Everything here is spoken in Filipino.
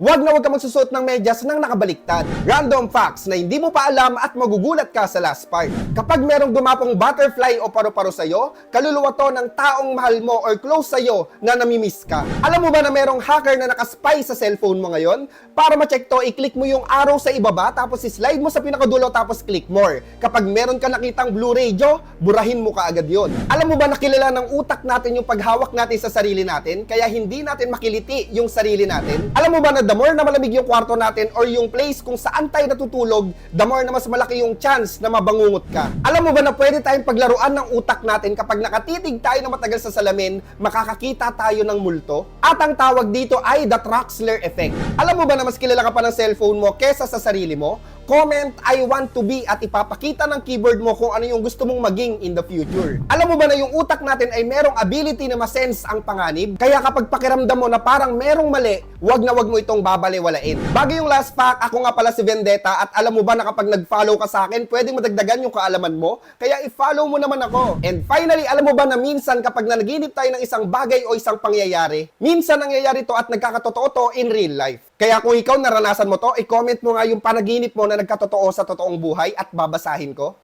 Huwag na huwag ka magsusuot ng medyas nang nakabaliktad. Random facts na hindi mo pa alam at magugulat ka sa last part. Kapag merong gumapong butterfly o paru-paro sa'yo, kaluluwa to ng taong mahal mo or close sa'yo na namimiss ka. Alam mo ba na merong hacker na nakaspy sa cellphone mo ngayon? Para ma-check to, i-click mo yung arrow sa ibaba tapos i-slide mo sa pinakadulo tapos click more. Kapag meron ka nakitang blue radio, burahin mo ka agad yon. Alam mo ba na kilala ng utak natin yung paghawak natin sa sarili natin kaya hindi natin makiliti yung sarili natin? Alam mo ba na the more na malamig yung kwarto natin or yung place kung saan tayo natutulog, the more na mas malaki yung chance na mabangungot ka. Alam mo ba na pwede tayong paglaruan ng utak natin kapag nakatitig tayo na matagal sa salamin, makakakita tayo ng multo? At ang tawag dito ay the Troxler effect. Alam mo ba na mas kilala ka pa ng cellphone mo kesa sa sarili mo? Comment I want to be at ipapakita ng keyboard mo kung ano yung gusto mong maging in the future. Alam mo ba na yung utak natin ay merong ability na masense ang panganib? Kaya kapag pakiramdam mo na parang merong mali, wag na wag mo itong babaliwalain. Bago yung last pack, ako nga pala si Vendetta at alam mo ba na kapag nag-follow ka sa akin, pwedeng madagdagan yung kaalaman mo? Kaya i-follow mo naman ako. And finally, alam mo ba na minsan kapag nanaginip tayo ng isang bagay o isang pangyayari, minsan nangyayari to at nagkakatotoo to in real life. Kaya kung ikaw naranasan mo to, i-comment mo nga yung panaginip mo na nagkatotoo sa totoong buhay at babasahin ko.